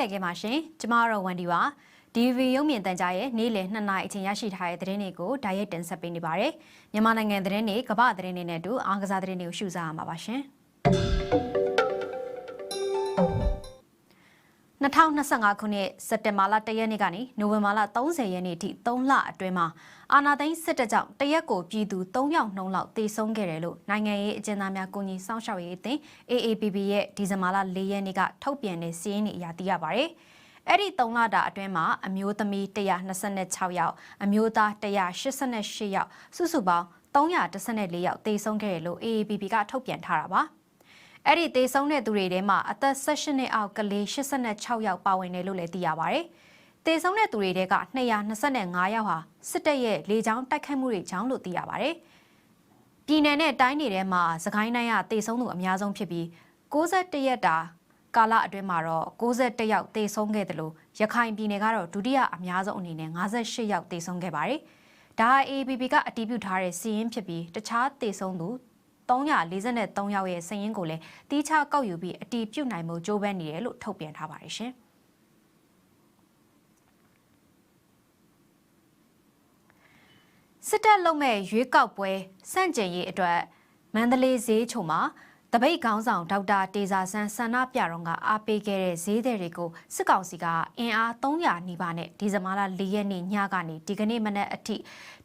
လာနေ့လည်ခင်းပါရှင်ကျမတို့ဝန်ဒီပါ DV ရုံမြင့်တန်ကြားရဲ့နေ့လည်2နာရီအချိန်ရရှိထားတဲ့သတင်းတွေကိုဓာတ်ရိုက်တင်ဆက်ပေးနေပါတယ်မြန်မာနိုင်ငံသတင်းတွေကမ္ဘာသတင်းတွေနဲ့အတူအားကစားသတင်းတွေကိုရှုစားရမှာပါရှင် 2025ခုနှစ်စက်တင်ဘာလ1ရက်နေ့ကနေနိုဝင်ဘာလ30ရက်နေ့အထိ3လအတွင်းမှာအာနာသိန်းစစ်တပ်ကြောင့်တရက်ကိုပြည်သူ3ယောက်နှုံးလောက်တေဆုံးခဲ့တယ်လို့နိုင်ငံရေးအကျဉ်းသားများကုညီစောင့်ရှောက်ရေးအသင်း AAPP ရဲ့ဒီဇင်ဘာလ4ရက်နေ့ကထုတ်ပြန်တဲ့စီးရင်တွေအရသိရပါဗျ။အဲ့ဒီ3လတာအတွင်းမှာအမျိုးသမီး126ယောက်အမျိုးသား188ယောက်စုစုပေါင်း314ယောက်တေဆုံးခဲ့တယ်လို့ AAPP ကထုတ်ပြန်ထားတာပါ။ အဲ့ဒီသေဆုံးတဲ့သူတွေထဲမှာအသက်16နှစ်အောက်ကလေး86ယောက်ပါဝင်တယ်လို့လည်းသိရပါဗျ။သေဆုံးတဲ့သူတွေထဲက225ယောက်ဟာစစ်တပ်ရဲ့လေကြောင်းတိုက်ခိုက်မှုတွေကြောင့်လို့သိရပါဗျ။ပြည်내နဲ့တိုင်းတွေထဲမှာစကိုင်းတိုင်းကသေဆုံးသူအများဆုံးဖြစ်ပြီး61ရက်တာကာလအတွင်းမှာတော့61ယောက်သေဆုံးခဲ့တယ်လို့ရခိုင်ပြည်နယ်ကတော့ဒုတိယအများဆုံးအနေနဲ့58ယောက်သေဆုံးခဲ့ပါတယ်။ဒါ AAPP ကအတည်ပြုထားတဲ့စီးရင်ဖြစ်ပြီးတခြားသေဆုံးသူ 343ယောက်ရဲ့စာရင်းကိုလည်းတီးခြားကောက်ယူပြီးအတီးပြုတ်နိုင်မှုကြိုးပမ်းနေတယ်လို့ထုတ်ပြန်ထားပါတယ်ရှင်စစ်တပ်လုံးမဲ့ရွေးကောက်ပွဲစန့်ကျင်ရေးအတွက်မန္တလေးဈေးချုံမှာတပိတ်ခေါင်းဆောင်ဒေါက်တာတေဇာဆန်းဆန္ဒပြတော့ကအားပေးခဲ့တဲ့ဈေးသည်တွေကိုစစ်ကောင်စီကအင်အား300နီးပါးနဲ့ဒီဇင်ဘာလ4ရက်နေ့ညကနေဒီကနေ့မနက်အထိ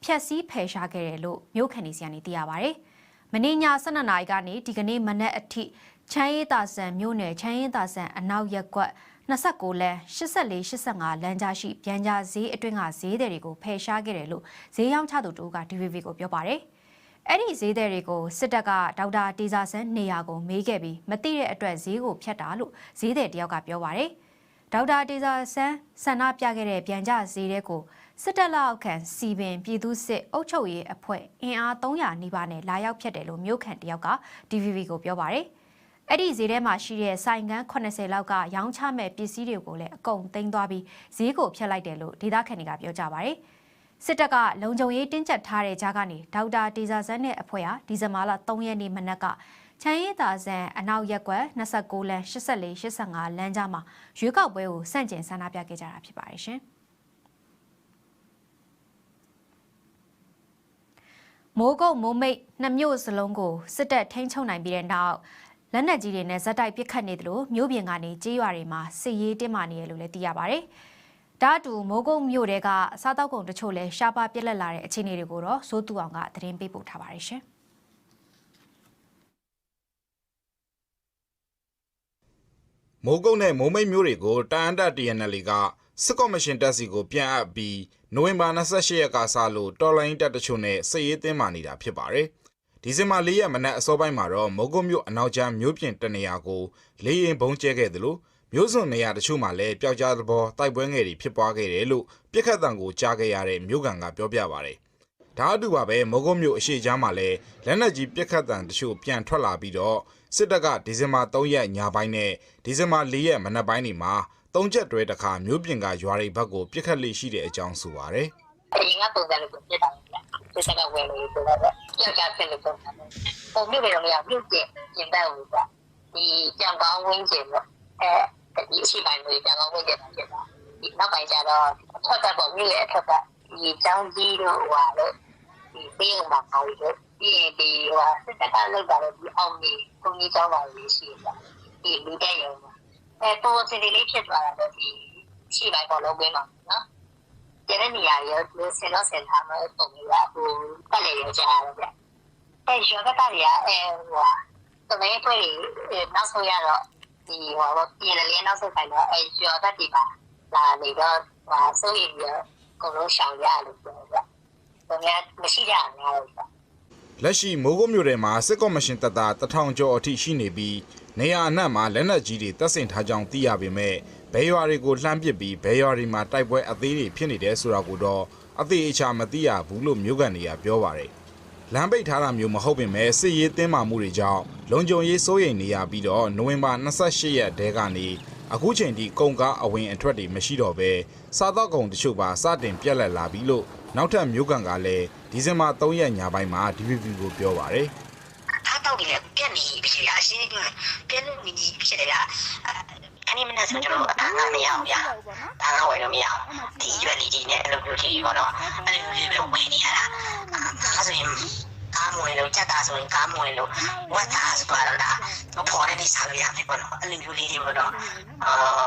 ဖျက်ဆီးဖယ်ရှားခဲ့တယ်လို့မြို့ခံတွေစီကနေသိရပါဗျ။ မနေ့ည12နာရီကနေဒီကနေ့မနက်အထိချမ်းရေးတာဆန်မြို့နယ်ချမ်းရေးတာဆန်အနောက်ရက်ကွက်29လမ်း84 85လမ်းကြားရှိပြန်ကြားဈေးအတွင်းကဈေးတွေကိုဖယ်ရှားခဲ့တယ်လို့ဈေးရောင်းချသူတို့က DVB ကိုပြောပါတယ်။အဲ့ဒီဈေးတွေကိုစစ်တပ်ကဒေါက်တာတေဇာဆန်းနေရာကိုမေးခဲ့ပြီးမသိတဲ့အတွက်ဈေးကိုဖျက်တာလို့ဈေးတဲ့တယောက်ကပြောပါတယ်။ဒေါက်တာတေဇာဆန်းဆန္ဒပြခဲ့တဲ့ပြန်ကြားဈေးတွေကို စစ်တပ်လက်အောက်ခံစီပင်ပြည်သူစစ်အုပ်ချုပ်ရေးအဖွဲ့အင်အား300နီးပါးနဲ့လာရောက်ဖြတ်တယ်လို့မြို့ခံတယောက်က DVB ကိုပြောပါတယ်။အဲ့ဒီဈေးထဲမှာရှိတဲ့ဆိုင်ကန်း80လောက်ကရောင်းချမဲ့ပစ္စည်းတွေကိုလည်းအကုန်သိမ်းသွားပြီးဈေးကိုဖျက်လိုက်တယ်လို့ဒေသခံတွေကပြောကြပါတယ်။စစ်တပ်ကလုံခြုံရေးတင်းကျပ်ထားတဲ့ကြားကနေဒေါက်တာတေဇာဆန်းနဲ့အဖွဲ့ဟာဒီဇင်ဘာလ3ရက်နေ့မနက်ကချမ်းရည်သာဆန်အနောက်ရက်ကွက်29လမ်း84 85လမ်းကြားမှာရွေးကောက်ပွဲကိုစန့်ကျင်ဆန္ဒပြခဲ့ကြတာဖြစ်ပါတယ်ရှင်။ မိုးကုတ်မိုးမိတ်နှစ်မြို့စလုံးကိုစစ်တပ်ထိန်းချုပ်နိုင်ပြီးတဲ့နောက်လက်နက်ကြီးတွေနဲ့ဇက်တိုက်ပစ်ခတ်နေတယ်လို့မြို့ပြင်ကနေကြေးရွာတွေမှာစစ်ရေးတင်းမာနေရလို့လည်းသိရပါဗျ။ဒါ့အတူမိုးကုတ်မြို့တဲကစားတောက်ကုန်တချို့လည်းရှားပါပြက်လက်လာတဲ့အခြေအနေတွေကိုတော့စိုးသူအောင်ကသတင်းပေးပို့ထားပါတယ်ရှင်။မိုးကုတ်နဲ့မိုးမိတ်မြို့တွေကိုတန်အန်တက် TNL ကစစ်ကော်မရှင်တပ်စီကိုပြန်အပ်ပြီး နိုဝင်ဘာ28ရက်ကစလို့တော်လိုင်းတပ်တချို့နဲ့စစ်ရေးတင်းမာနေတာဖြစ်ပါတယ်။ဒီဇင်ဘာ4ရက်မနက်အစောပိုင်းမှာတော့မိုးကုတ်မြို့အနောက်ကျမ်းမြို့ပြင်တနေရာကိုလေရင်ဘုံကျဲခဲ့တယ်လို့မြို့စွန်နေရာတချို့မှာလည်းပျောက်ကြားသဘောတိုက်ပွဲငယ်တွေဖြစ်ပွားခဲ့တယ်လို့ပြစ်ခတ်တံကိုကြားခဲ့ရတဲ့မြို့ကန်ကပြောပြပါတယ်။ဒါအတူပါပဲမိုးကုတ်မြို့အရှိချမ်းမှာလည်းလက်နက်ကြီးပြစ်ခတ်တံတချို့ပြန်ထွက်လာပြီးတော့စစ်တပ်ကဒီဇင်ဘာ3ရက်ညပိုင်းနဲ့ဒီဇင်ဘာ4ရက်မနက်ပိုင်းတွေမှာ သုံးချက်တွဲတစ်ခါမြို့ပြင်ကရွာတွေဘက်ကိုပြစ်ခတ်လိရှိတဲ့အကြောင်းဆိုပါရယ်အရင်ကပုံစံလိုပြစ်တာလေပြစ်စကဝယ်လို့ဆိုတော့ကြောက်ကြဖြစ်လို့ပုံစံလိုပုံမြို့တွေတော့မရမြို့ကျင်ပြင်ပဦးကဒီကြောင်ကောင်းဝင်းကျင်တော့အဲဒီအရှိပိုင်းတွေကြောင်ကောင်းဝင်းကျင်တာဖြစ်တာဒီနောက်ပိုင်းကျတော့အထက်ကပေါ့မြို့ရဲ့အထက်ကဒီကျောင်းကြီးတို့ဟိုလို့ဒီဘေးမှာပါလို့ဒီဒီဟိုစစ်တပ်ကလောက်တာတော့ဒီအောင်ကြီးကိုကြီးကျောင်းပါလို့ရှိတာဒီလူတဲ့ရုံ အဲပေါ်စင်လေးဖြစ်သွားတာတော့ဒီရှိလိုက်ပေါ်လုံးဝင်းမှာနော်ကျတဲ့နေရာရောဒီဆင်တော့ဆင်ထားမှာပုံပြီးတော့ဟိုတက်လေရကြရတယ်ဗျအဲရောကတာရအဲဟိုတမန်တွေနောက်ဆုံးရတော့ဒီဟိုပြည်လေနောက်ဆုံးဆိုင်တော့အဲရောကတိပါလာနေတော့ဟာစိုးရိမ်ရကုန်လုံးရှောင်ရလို့ပြောဗျ။ဒါများမရှိကြဘူးများလို့ လက်ရှိမိုးကုတ်မြို့ထဲမှာစစ်ကော်မရှင်တပ်သားတထောင်ကျော်အထိရှိနေပြီးနေရာအနှံ့မှာလက်နက်ကြီးတွေတပ်ဆင်ထားကြောင်းသိရပေမဲ့ဘဲရွာတွေကိုလှမ်းပစ်ပြီးဘဲရွာတွေမှာတိုက်ပွဲအသေးတွေဖြစ်နေတယ်ဆိုတာကိုတော့အသေးအချာမသိရဘူးလို့မြို့ကန်တွေကပြောပါတယ်။လမ်းပိတ်ထားတာမျိုးမဟုတ်ပင်မဲ့စစ်ရေးတင်းမာမှုတွေကြောင့်လုံခြုံရေးစိုးရိမ်နေရပြီးတော့နိုဝင်ဘာ28ရက်တဲကနေအခုချိန်ထိကုန်ကားအဝင်အထွက်တွေမရှိတော့ဘဲစားတော့ကုန်တချို့ပါစတင်ပြက်လက်လာပြီလို့နောက်ထပ်မြို့ကန်ကလည်း ဒီဇင်ဘာ3ရက်ညပိုင်းမှာ DVB ကိုပြောပါတယ်။တောက်နေပြက်နေပြီအရှင်းပြက်လို့နေဖြစ်တယ်ကခနေ့မနေ့ဆိုကျွန်တော်အတန်းကမရအောင်ဗျာ။ဒါကဝယ်လို့မရအောင်။ဒီရွက်လေးကြီးနဲ့အလုပ်လုပ်ကြီးပေါ့နော်။အဲ့လိုလေးပဲဝယ်နေရတာ။ဒါဆိုရင်ကားမဝင်လို့ကြက်တာဆိုရင်ကားမဝင်လို့ဝတ်တာဆိုတော့ဒါတော့ပေါ်နေစားလို့ရမယ်ပေါ့နော်။အဲ့လိုမျိုးလေးတွေပေါ့နော်။အာ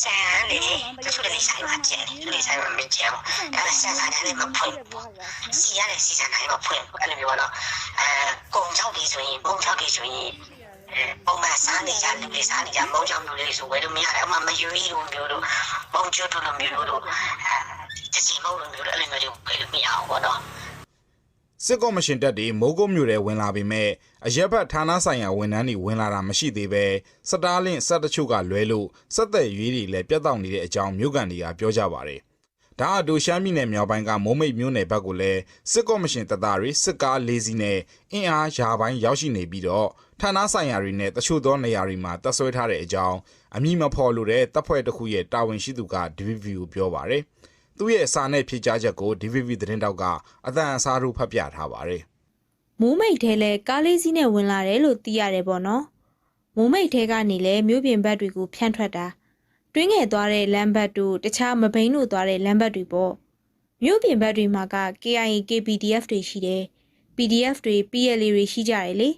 ဆန်လေတချို့တွေဆိုင်မှာကျန်တယ်တချို့တွေဆိုင်မှာမကျန်ဘူးဒါလည်းဆန်စားတယ်မဖွင့်ဘူးစီရတဲ့စီစံတိုင်းမဖွင့်ဘူးအဲ့လိုမျိုးပေါ့နော်အဲကုံချောက်တွေဆိုရင်ပုံချောက်တွေဆိုရင်အဲပုံမှန်စားနေကြလူတွေစားနေကြမုံချောက်လူတွေဆိုဝယ်လို့မရတယ်အမှမယူရီလိုမျိုးတို့ပုံကျွတ်တို့လိုမျိုးတို့အဲတချင်မုံလိုမျိုးတို့အဲ့လိုမျိုးတွေဝယ်လို့မရအောင်ပေါ့နော် စစ်ကော်မရှင်တပ်တွေမိုးကုတ်မြို့ထဲဝင်လာပေမဲ့အရက်ဘတ်ဌာနဆိုင်ရာဝန်ထမ်းတွေဝင်လာတာမရှိသေးပဲစတားလင့်စက်တချို့ကလွဲလို့စက်သက်ရွေးတွေလည်းပြတ်တောက်နေတဲ့အကြောင်းမြို့ကန်တွေကပြောကြပါတယ်။ဒါအတူရှမ်းပြည်နယ်မြောက်ပိုင်းကမိုးမိတ်မြို့နယ်ဘက်ကိုလည်းစစ်ကော်မရှင်တပ်သားတွေစစ်ကားလေးစီးနဲ့အင်အားရာပိုင်းရောက်ရှိနေပြီးတော့ဌာနဆိုင်ရာတွေနဲ့တချို့သောနေရာတွေမှာတပ်ဆွဲထားတဲ့အကြောင်းအမည်မဖော်လို့တဲ့တပ်ဖွဲ့တစ်ခုရဲ့တာဝန်ရှိသူက DVB ကိုပြောပါတယ်။ သူ့ရဲ့စာနဲ့ဖြေကြားချက်ကို DVB သတင်းတောက်ကအသံအစားထိုးဖတ်ပြထားပါတယ်။မိုးမိတ်ထဲလဲကားလေးစီးနဲ့ဝင်လာတယ်လို့သိရတယ်ပေါ့နော်မိုးမိတ်ထဲကနေလဲမြို့ပြင်ဘက်တွေကိုဖြန့်ထွက်တာတွင်းငယ်သွားတဲ့လမ်းဘက်တို့တခြားမဘိန်းတို့သွားတဲ့လမ်းဘက်တွေပေါ့မြို့ပြင်ဘက်တွေမှာက KIA KPDF တွေရှိတယ် PDF တွေ PLA တွေရှိကြတယ်လေ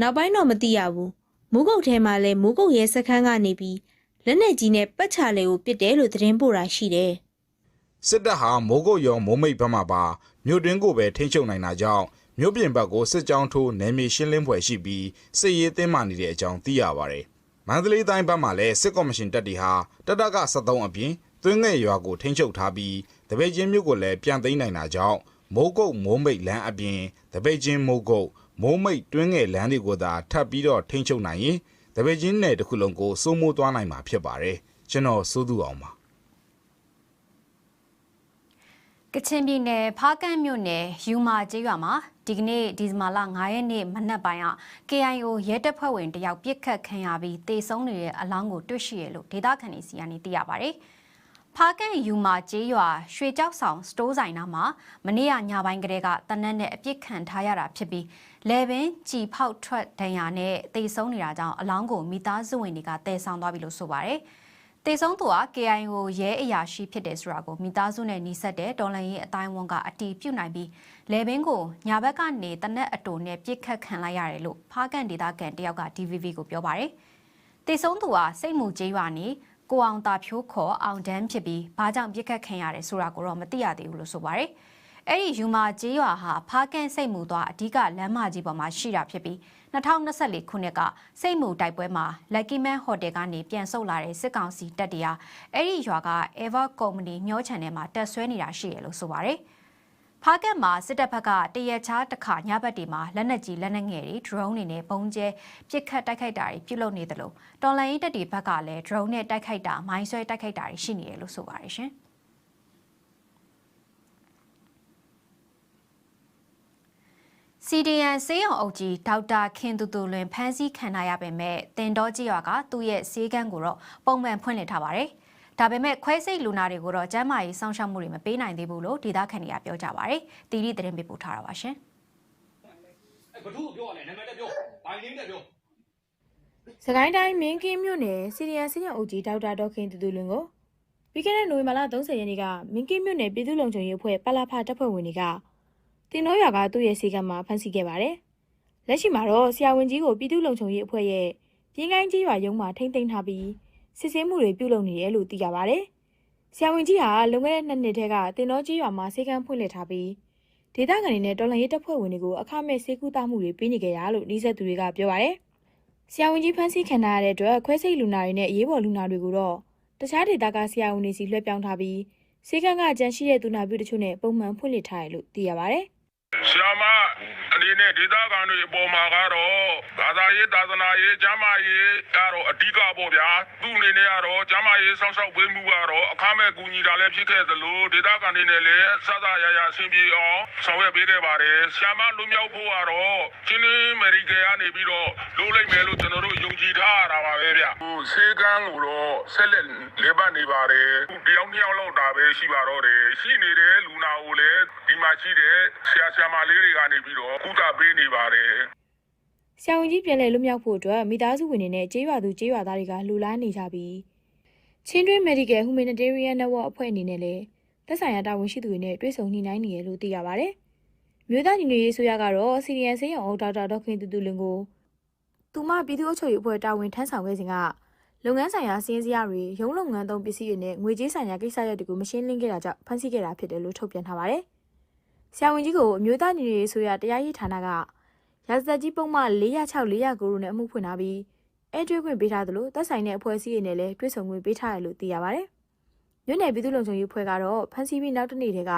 နောက်ပိုင်းတော့မသိရဘူးမိုးကုတ်ထဲမှာလဲမိုးကုတ်ရဲစခန်းကနေပြီးလက်နက်ကြီးနဲ့ပတ်ချလေကိုပစ်တယ်လို့သတင်းပို့တာရှိတယ် စစ်တပ်ဟာမိုးကုတ်ရောမိုးမိတ်ဘက်မှပါမြို့တွင်းကိုပဲထိန်းချုပ်နိုင်တာကြောင့်မြို့ပြင်ဘက်ကိုစစ်ကြောင်းထိုးနယ်မြေရှင်းလင်းဖွယ်ရှိပြီးစစ်ရေးတင်းမာနေတဲ့အကြောင်းသိရပါတယ်။မန္တလေးတိုင်းဘက်မှာလည်းစစ်ကော်မရှင်တပ်တွေဟာတပ်တက်က73အပြင်သွင်းငယ်ရွာကိုထိန်းချုပ်ထားပြီးတပိတ်ချင်းမြို့ကိုလည်းပြန်သိမ်းနိုင်တာကြောင့်မိုးကုတ်မိုးမိတ်လမ်းအပြင်တပိတ်ချင်းမိုးကုတ်မိုးမိတ်တွင်းငယ်လမ်းတွေကိုသာထပ်ပြီးတော့ထိန်းချုပ်နိုင်ရင်တပိတ်ချင်းနယ်တစ်ခုလုံးကိုစိုးမိုးသွားနိုင်မှာဖြစ်ပါတယ်။ကျွန်တော်စိုးသူအောင်ပါ ကချင်ပြည်နယ်ဖားကန့်မြို့နယ်ယူမာကျေးရွာမှာဒီကနေ့ဒီဇင်ဘာလ9ရက်နေ့မနက်ပိုင်းက KIO ရဲတပ်ဖွဲ့ဝင်တယောက်ပြစ်ခတ်ခံရပြီးတေဆုံးနေတဲ့အလောင်းကိုတွေ့ရှိရလို့ဒေသခံတွေစီကနေသိရပါဗျ။ဖားကန့်ယူမာကျေးရွာရွှေကြောက်ဆောင်စတိုးဆိုင်နာမှာမနေ့ကညပိုင်းကလေးကတနက်နဲ့အပြစ်ခံထားရတာဖြစ်ပြီးလေပင်ကြည်ဖောက်ထွက်ဒဏ်ရာနဲ့တေဆုံးနေတာကြောင့်အလောင်းကိုမိသားစုဝင်တွေကတည်ဆောင်သွားပြီလို့ဆိုပါဗျ။ တေဆုံးသူက KIO ရဲအရာရှိဖြစ်တယ်ဆိုတာကိုမိသားစုနဲ့နှိစက်တဲ့တော်လန်ရေးအတိုင်းဝန်ကအတီးပြုတ်နိုင်ပြီးလေဘင်းကိုညာဘက်ကနေတနက်အတူနဲ့ပြစ်ခတ်ခံလိုက်ရတယ်လို့ဖားကန်ဒေတာကန်တယောက်က DVV ကိုပြောပါတယ်။တေဆုံးသူကစိတ်မူကျေးရွာနေကိုအောင်တာဖြိုးခေါ်အောင်တန်းဖြစ်ပြီးဘာကြောင့်ပြစ်ခတ်ခံရတယ်ဆိုတာကိုတော့မသိရသေးဘူးလို့ဆိုပါတယ်။အဲ့ဒီယူမာကျေးရွာဟာဖားကန်စိတ်မူသွားအဓိကလမ်းမကြီးပေါ်မှာရှိတာဖြစ်ပြီး 2024ခုနှစ်ကစိတ်မူတိုက်ပွဲမှာ Lucky Man Hotel ကနေပြန်ဆုတ်လာတဲ့စစ်ကောင်စီတပ်တရားအဲ့ဒီရွာက Ever Company မျောချန်ထဲမှာတက်ဆွဲနေတာရှိရလို့ဆိုပါတယ်။ဖားကက်မှာစစ်တပ်ဘက်ကတရက်ချားတစ်ခါညဘက်တွေမှာလက်နက်ကြီးလက်နက်ငယ်တွေ drone တွေနဲ့ပုံကျဲပစ်ခတ်တိုက်ခိုက်တာတွေပြုလုပ်နေတယ်လို့တော်လိုင်းတပ်တွေဘက်ကလည်း drone နဲ့တိုက်ခိုက်တာမိုင်းဆွဲတိုက်ခိုက်တာတွေရှိနေတယ်လို့ဆိုပါတယ်ရှင်။ CDN စေးအောင်အုပ်ကြီးဒေါက်တာခင်တူတူလွင်ဖမ်းဆီးခံရရပေမဲ့တင်တော်ကြီးရွာကသူ့ရဲ့စေးကန်းကိုတော့ပုံမှန်ဖွင့်လှစ်ထားပါတယ်။ဒါပေမဲ့ခွဲစိတ်လူနာတွေကိုတော့ကျန်းမာရေးစောင့်ရှောက်မှုတွေမပေးနိုင်သေးဘူးလို့ဒေသခံတွေကပြောကြပါတယ်။တီရီသတင်းပေးပို့ထားတာပါရှင်အဲ့ဘသူ့ကိုပြောရလဲနာမည်တက်ပြောဘိုင်နင်းတက်ပြောစကိုင်းတိုင်းမင်းကင်းမြို့နယ်စီရီယန်စညအုပ်ကြီးဒေါက်တာဒေါခင်တူတူလွင်ကိုပြီးခဲ့တဲ့နိုဝင်ဘာလ30ရက်နေ့ကမင်းကင်းမြို့နယ်ပြည်သူ့လုံခြုံရေးအဖွဲ့ပလာဖာတပ်ဖွဲ့ဝင်တွေက တင်တော်ရွာကသူ့ရဲ့စီကံမှာဖမ်းဆီးခဲ့ပါတယ်။လက်ရှိမှာတော့ဆရာဝန်ကြီးကိုပြည်သူ့လုံခြုံရေးအဖွဲ့ရဲ့ပြင်းကိုင်းကြီးရွာရုံးမှာထိမ့်သိမ်းထားပြီးစစ်ဆေးမှုတွေပြုလုပ်နေတယ်လို့သိရပါတယ်။ဆရာဝန်ကြီးဟာလွန်ခဲ့တဲ့နှစ်နှစ်တည်းကတင်တော်ကြီးရွာမှာစေကံဖွင့်လှစ်ထားပြီးဒေသခံတွေနဲ့တော်လှန်ရေးတပ်ဖွဲ့ဝင်တွေကိုအခမဲ့စေကူတာမှုတွေပေးနေကြရလို့နှိစက်သူတွေကပြောပါတယ်။ဆရာဝန်ကြီးဖမ်းဆီးခံရတဲ့အတွက်ခွဲစိတ်လူနာတွေနဲ့အရေးပေါ်လူနာတွေကိုတော့တခြားဒေသကဆရာဝန်တွေစီလွှဲပြောင်းထားပြီးစေကန်းကကြန့်ရှိတဲ့သူနာပြုတချို့နဲ့ပုံမှန်ဖွင့်လှစ်ထားတယ်လို့သိရပါဗျ။ ဆရာမအနေနဲ့ဒေသခံတွေအပေါ်မှာကတော့ဘာသာရေးသာသနာရေးကျမ်းမာရေးကတော့အဓိကပေါ့ဗျာသူ့အနေနဲ့ကတော့ကျမ်းမာရေးဆောက်ရှောက်ပေးမှုကတော့အခမဲ့ကူညီတာလည်းဖြစ်ခဲ့သလိုဒေသခံတွေနဲ့လည်းစသရရအဆင်ပြေအောင်ဆောင်ရွက်ပေးခဲ့ပါတယ်ဆရာမလူမျိုးဖို့ကတော့ချင်းင်းမေရိကယ်ကနေပြီးတော့လုပ်လိုက်မယ်လို့ကျွန်တော်တို့ယုံကြည်ထားရတာပါပဲဗျဟိုစေကန်းကိုတော့ဆက်လက်လေပတ်နေပါတယ်တယောက်နှစ်ယောက်လောက်တာပဲရှိပါတော့တယ်ရှိနေတဲ့လူနာကိုလည်းဒီမှာရှိတဲ့ဆရာဆရာမလေးတွေကနေပြီးတော့ကုသပေးနေပါတယ်ဆရာဝန်ကြီးပြန်လည်လွတ်မြောက်ဖို့အတွက်မိသားစုဝင်တွေနဲ့ကျေးရွာသူကျေးရွာသားတွေကလှူလားနေကြပြီးချင်းတွင်း Medical Humanitarian Network အဖွဲ့အနေနဲ့လည်းသက်ဆိုင်ရာတာဝန်ရှိသူတွေနဲ့တွေ့ဆုံညှိနှိုင်းနေရလို့သိရပါဗျ။မြို့သားညီညွတ်ရေးဆိုရကတော့စီရီယန်ဆေးရုံအုပ်ဒေါက်တာဒေါက်ခင်တူတူလင်ကိုသူမပြည်သူ့အုပ်ချုပ်ရေးအဖွဲ့တာဝန်ထမ်းဆောင်ခဲ့စဉ်ကလုပ်ငန်းဆိုင်ရာစည်းစရာတွေရုံးလုပ်ငန်းသုံးပစ္စည်းတွေနဲ့ငွေကြေးဆိုင်ရာကိစ္စရပ်တွေကိုမရှင်းလင်းခဲ့တာကြောင့်ဖမ်းဆီးခဲ့တာဖြစ်တယ်လို့ထုတ်ပြန်ထားပါတယ်။ ဆရာဝန်ကြီးကိုအမျိုးသားညီညွတ်ရေးဆိုရတရားရေးဌာနကရာဇသက်ကြီးပုံမှန်406 409တို့နဲ့အမှုဖွင့်ထားပြီးအဲကျွေးခွင့်ပေးထားသလိုသက်ဆိုင်တဲ့အဖွဲ့အစည်းတွေနဲ့လည်းတွဲဆုံခွင့်ပေးထားတယ်လို့သိရပါတယ်။မြို့နယ်ပြည်သူ့လုံခြုံရေးအဖွဲ့ကတော့ဖမ်းဆီးပြီးနောက်တစ်နေ့တည်းက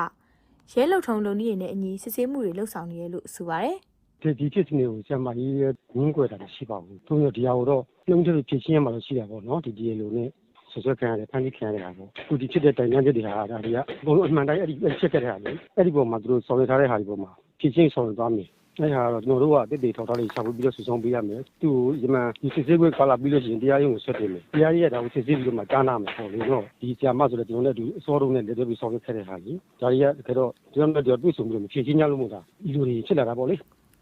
ရဲလုံထုံလုံနည်းနဲ့အညီစစ်ဆေးမှုတွေလှုပ်ဆောင်နေရလို့ဆိုပါတယ်။ဒီဒီဖြစ်စဉ်ကိုဆရာမကြီးရဲ့ငင်းကွယ်တာမရှိပါဘူး။သူတို့ဒီဟာကိုတော့ပြုံးချက်ဖြစ်ချင်းရမှာလို့ရှိတာပေါ့နော်။ဒီဒီလိုနဲ့ ဆွဆွခံရတယ်ဖန်တီးခံရတာပေါ့။သူဒီဖြစ်တဲ့တိုင်တန်းချက်တွေဟာဒါတွေကအကုန်လုံးအမှန်တိုင်းအဲ့ဒီချက်ခဲ့တဲ့ဟာလေ။အဲ့ဒီပုံမှာသူတို့ဆောင်ရွက်ထားတဲ့ဟာဒီပုံမှာဖြစ်ချင်းဆောင်ရွက်သွားမယ်။အဲ့ဟာတော့ကျွန်တော်တို့ကတစ်တေထောက်ထားလေးရှာဖွေပြီးတော့စုဆောင်ပေးရမယ်။သူ့ကိုယမန်ဒီစစ်ဆေးခွင့်ကာလာပြီးလို့ရှိရင်တရားရုံးကိုဆက်တင်မယ်။တရားရေးကဒါကိုစစ်ဆေးပြီးတော့မှကြားနာမယ်ပေါ့လေနော်။ဒီဆရာမဆိုတော့ကျွန်တော်လည်းဒီအစောတုန်းနဲ့လက်တွဲပြီးဆောင်ရွက်ခဲ့တဲ့ဟာကြီး။ဒါတွေကတကယ်တော့ကျွန်တော်တို့တွေ့ဆုံပြီးတော့မဖြေချင်းကြလို့မို့တာဒီလိုတွေဖြစ်လာတာပေါ့လေ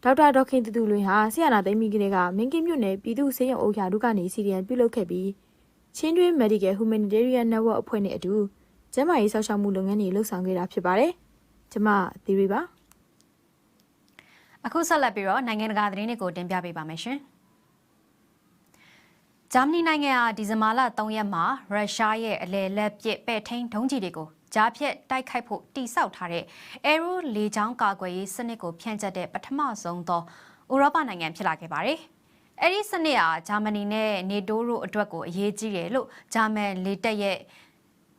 ဒေါက်တာဒေါက်ခင်တူတူလွင်ဟာဆီယနာသိမ်းပြီးကလေးကမင်းကင်းမြို့နယ်ပြည်သူ့ဆေးရုံအုပ်ရာဒုကနေစီရီယန်ပြုလုပ်ခဲ့ပြီး ချင်းတွင်း Medical Humanitarian Network အဖွဲ့နဲ့အတူကျန်းမာရေးစောင့်ရှောက်မှုလုပ်ငန်းတွေလှုပ်ဆောင်ခဲ့တာဖြစ်ပါတယ်။ကျမသီရီပါအခုဆက်လက်ပြီးတော့နိုင်ငံတကာသတင်းတွေကိုတင်ပြပေးပါမယ်ရှင်ဂျာမနီနိုင်ငံဟာဒီဇင်ဘာလ3ရက်မှာရုရှားရဲ့အလဲလက်ပစ်ပဲ့ထိန်ဒုံးကြီးတွေကိုကြားဖြတ်တိုက်ခိုက်ဖို့တိစောက်ထားတဲ့ Aero လေကြောင်းကာကွယ်ရေးစနစ်ကိုဖြန့်ကျက်တဲ့ပထမဆုံးသောဥရောပနိုင်ငံဖြစ်လာခဲ့ပါတယ်။ အဲဒီစနစ်ဟာဂျာမနီနဲ့နေတိုးတို့အတွက်ကိုအရေးကြီးတယ်လို့ဂျာမန်လေတပ်ရဲ့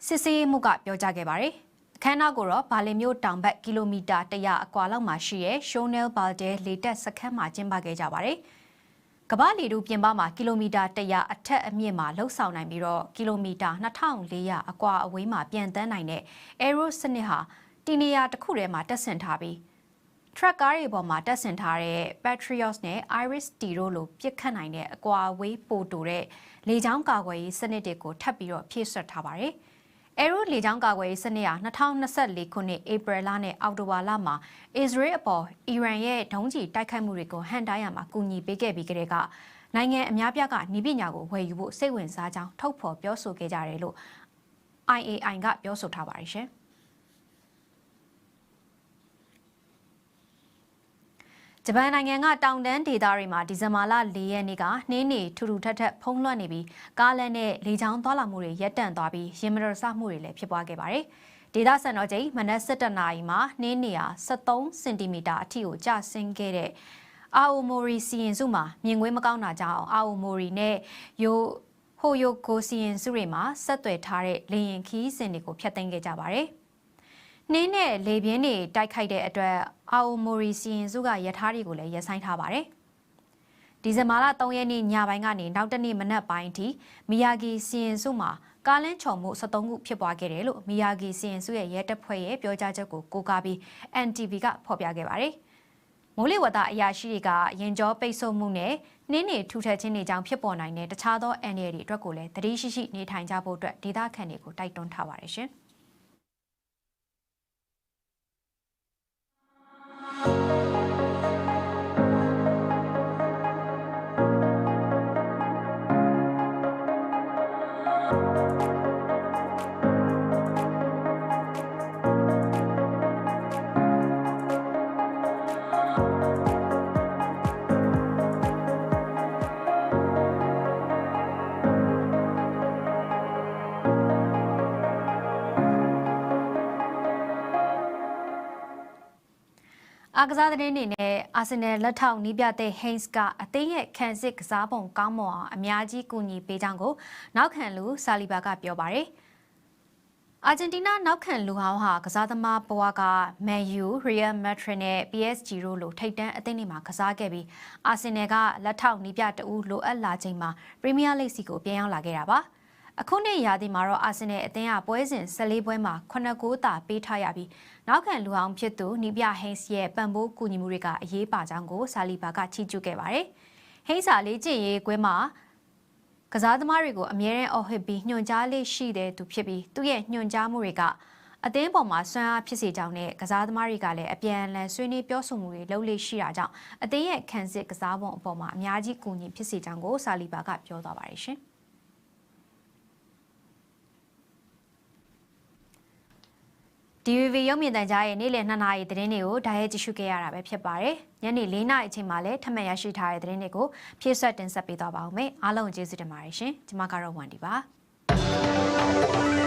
စစ်စေးမှုကပြောကြားခဲ့ပါတယ်။အခမ်းအနားကိုတော့ဘာလင်မြို့တောင်ဘက်ကီလိုမီတာ100အကွာလောက်မှာရှိတဲ့ Shonel Balde လေတပ်စခန်းမှာကျင်းပခဲ့ကြပါတယ်။ကမ္ဘာလေထုပြင်ပမှာကီလိုမီတာ100အထက်အမြင့်မှာလှုပ်ဆောင်နိုင်ပြီးတော့ကီလိုမီတာ2400အကွာအဝေးမှာပြန်တန်းနိုင်တဲ့ Aero စနစ်ဟာတီနေယာတစ်ခုထဲမှာတက်ဆင်ထားပြီး truck ကားတွေပေါ်မှာတက်ဆင်ထားတဲ့ Patriot နဲ့ Iris T တို့လိုပြစ်ခတ်နိုင်တဲ့အကွာအဝေးပိုတိုတဲ့လေကြောင်းကာကွယ်ရေးစနစ်တွေကိုထပ်ပြီးတော့ဖြည့်ဆွတ်ထားပါတယ်။ Aero လေကြောင်းကာကွယ်ရေးစနစ်ဟာ2024ခုနှစ်ဧပြီလနဲ့အောက်တိုဘာလမှာအစ္စရေးအပေါ်အီရန်ရဲ့ဒုံးကျည်တိုက်ခိုက်မှုတွေကိုဟန်တားရမှာကူညီပေးခဲ့ပြီးကတည်းကနိုင်ငံအများပြားကနီးပညာကိုဝယ်ယူဖို့စိတ်ဝင်စားကြောင်းထုတ်ဖော်ပြောဆိုခဲ့ကြတယ်လို့ IAI ကပြောဆိုထားပါတယ်ရှင်။ ဂျပန်နိုင်ငံကတောင်တန်းဒေသတွေမှာဒီဇင်ဘာလ၄ရက်နေ့ကနှင်းနေထူထူထပ်ထပ်ဖုံးလွှမ်းနေပြီးကားလမ်းနဲ့လေကြောင်းသွားလာမှုတွေရပ်တန့်သွားပြီးရင်မတော်ဆမှုတွေလည်းဖြစ်ပွားခဲ့ပါတယ်။ဒေသစံတော်ချိန်မနက်7:00နာရီမှာနှင်းနေရ73စင်တီမီတာအထိကိုကျဆင်းခဲ့တဲ့အာအိုမိုရီစီရင်စုမှာမြင်ကွင်းမကောင်းတာကြောင့်အာအိုမိုရီနဲ့ယိုဟိုယိုကိုစီရင်စုတွေမှာဆက်သွယ်ထားတဲ့လေရင်ခီးစင်တွေကိုဖျက်သိမ်းခဲ့ကြပါတယ်။ နှင်းနဲ့လေပြင်းတွေတိုက်ခိုက်တဲ့အတွက်အာအိုမိုရီစီရင်စုကရထားတွေကိုလည်းရပ်ဆိုင်းထားပါတယ်။ဒီဇင်ဘာလ3ရက်နေ့ညပိုင်းကနေနောက်တနေ့မနက်ပိုင်းအထိမီယာဂီစီရင်စုမှာကားလန်းချုံမှု73ခုဖြစ်ပွားခဲ့တယ်လို့မီယာဂီစီရင်စုရဲ့ရဲတပ်ဖွဲ့ရဲ့ပြောကြားချက်ကိုကိုးကားပြီး NTV ကဖော်ပြခဲ့ပါတယ်။မိုးလေဝသအရာရှိတွေကရင်ကြောပိတ်ဆို့မှုနဲ့နှင်းနေထူထပ်ခြင်းတွေကြောင့်ဖြစ်ပေါ်နိုင်တဲ့တခြားသောအန္တရာယ်တွေအတွက်ကိုလည်းသတိရှိရှိနေထိုင်ကြဖို့အတွက်ဒေသခံတွေကိုတိုက်တွန်းထားပါတယ်ရှင်။။ အားကစားသတင်းတွေနဲ့အာဆင်နယ်လက်ထောက်နီးပြတဲ့ Hayes ကအသင်းရဲ့ခံစစ်ကစားပုံကောင်းမွန်အောင်အများကြီးကူညီပေးကြောင်းကိုနောက်ခံလူဆာလီဘာကပြောပါရယ်အာဂျင်တီးနားနောက်ခံလူဟောင်းဟာကစားသမားဘဝကမန်ယူ၊ရီယယ်မက်ဒရစ်နဲ့ PSG တို့လိုထိပ်တန်းအသင်းတွေမှာကစားခဲ့ပြီးအာဆင်နယ်ကလက်ထောက်နီးပြတဦးလိုအပ်လာချိန်မှာပရီးမီးယားလိဂ်စီကိုပြန်ရောက်လာခဲ့တာပါ။ အခုနှစ်ရာသီမှာတော့အာဆင်နယ်အသင်းကပွဲစဉ်14ပွဲမှာ9ဂိုးသာပေးထားရပြီးနောက်ခံလူအောင်ဖြစ်သူနီးပြဟိန်းစ်ရဲ့ပံ့ပိုးကူညီမှုတွေကအရေးပါကြောင်းကိုဆာလီဘာကချီးကျူးခဲ့ပါတယ်။ဟိန်းစာလေးကျင့်ရေးကွဲမှာကစားသမားတွေကိုအမြဲတမ်းအော်ဟစ်ပြီးညွှန်ကြားလေးရှိတဲ့သူဖြစ်ပြီးသူ့ရဲ့ညွှန်ကြားမှုတွေကအအသင်းပေါ်မှာဆွမ်းအားဖြစ်စေကြောင်းနဲ့ကစားသမားတွေကလည်းအပြန်အလှန်ဆွေးနွေးပြောဆိုမှုတွေလုပ်လေ့ရှိတာကြောင့်အသင်းရဲ့ခံစစ်ကစားပုံအပေါ်မှာအများကြီးကူညီဖြစ်စေကြောင်းကိုဆာလီဘာကပြောသွားပါတယ်ရှင်။ DVB ရုပ်မြင်သံကြားရဲ့နေ့လယ်2နာရီသတင်းတွေကိုဓာတ်ရိုက်ကြည့်ရှုခဲ့ရတာပဲဖြစ်ပါတယ်။ညနေ4နာရီအချိန်မှာလည်းထပ်မံရရှိထားတဲ့သတင်းတွေကိုဖြည့်ဆွတ်တင်ဆက်ပေးသွားပါဦးမယ်။အားလုံးကျေးဇူးတင်ပါတယ်ရှင်။ကျွန်မကတော့ဝန်ဒီပါ။